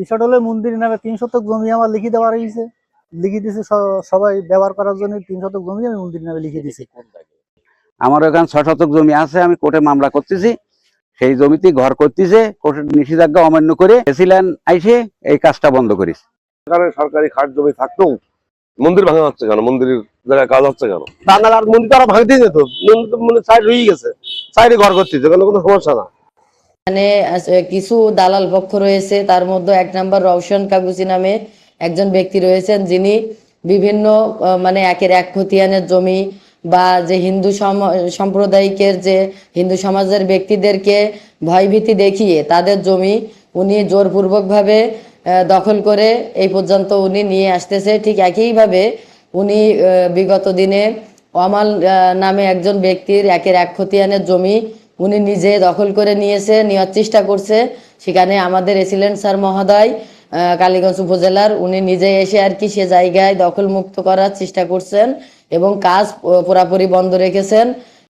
বিষয়টা মন্দির নামে তিন শতক জমি আমার লিখে দেওয়া রয়েছে। লিখে দিছে সবাই ব্যবহার করার জন্য তিন শতক জমি আমি মন্দির নামে লিখে দিছি। আমার ওখানে ছয় শতক জমি আছে আমি কোর্টে মামলা করতেছি। সেই জমিতে ঘর করতেছে কোর্টের নিষেধাজ্ঞা অমান্য করে এসিলেন আইসে এই কাজটা বন্ধ করিস। সরকারি খাট জমি থাকতেও মন্দির ভাঙা হচ্ছে কেন? মন্দিরের জায়গায় কাজ হচ্ছে কেন? আর মন্দির তারা ভাঙতে যেত। মন্দির তো মানে সাইড রয়ে গেছে। সাইডে ঘর করতেছে কোনো সমস্যা না। এখানে কিছু দালাল পক্ষ রয়েছে। তার মধ্যে এক নম্বর রওশন কাগুজি নামে একজন ব্যক্তি রয়েছেন। যিনি বিভিন্ন মানে একের এক খতিয়ানের জমি বা যে হিন্দু সম- সম্প্রদায়িকের যে হিন্দু সমাজের ব্যক্তিদেরকে ভয়ভীতি দেখিয়ে তাদের জমি উনি জোরপূর্বকভাবে দখল করে এই পর্যন্ত উনি নিয়ে আসতেছে। ঠিক একইভাবে উনি বিগত দিনে অমাল নামে একজন ব্যক্তির একের এক খতিয়ানের জমি উনি নিজে দখল করে নিয়েছে, নেওয়ার চেষ্টা করছে। সেখানে আমাদের রেসিডেন্ট স্যার মহোদয় কালীগঞ্জ উপজেলার। উনি নিজে এসে আর কি সে জায়গায় দখল মুক্ত করার চেষ্টা করছেন এবং কাজ পুরাপুরি বন্ধ রেখেছেন।